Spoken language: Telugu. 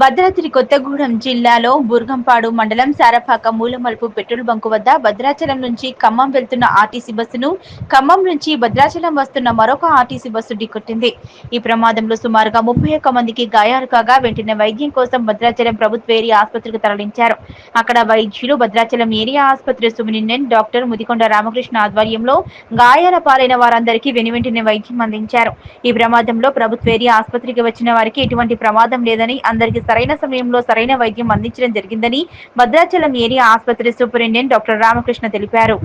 భద్రాద్రి కొత్తగూడెం జిల్లాలో బుర్గంపాడు మండలం సారపాక మూలమలుపు పెట్రోల్ బంకు వద్ద భద్రాచలం నుంచి ఖమ్మం వెళ్తున్న ఆర్టీసీ బస్సును ఖమ్మం నుంచి భద్రాచలం వస్తున్న మరొక ఆర్టీసీ బస్సు ఢీకొట్టింది. ఈ ప్రమాదంలో సుమారుగా ముప్పై ఒక్క మందికి గాయాలు కాగా వెంటనే వైద్యం కోసం భద్రాచలం ప్రభుత్వ ఏరియా ఆసుపత్రికి తరలించారు. అక్కడ వైద్యులు భద్రాచలం ఏరియా ఆసుపత్రి సూపరింటెండెంట్ డాక్టర్ ముదికొండ రామకృష్ణ ఆధ్వర్యంలో గాయాల పాలైన వారందరికీ వెనువెంటనే వైద్యం అందించారు. ఈ ప్రమాదంలో ప్రభుత్వ ఏరియా ఆసుపత్రికి వచ్చిన వారికి ఎటువంటి ప్రమాదం లేదని అందరికీ సరైన సమయంలో సరైన వైద్యం అందించడం జరిగిందని భద్రాచలం ఏరియా ఆసుపత్రి సూపరింటెండెంట్ డాక్టర్ రామకృష్ణ తెలిపారు.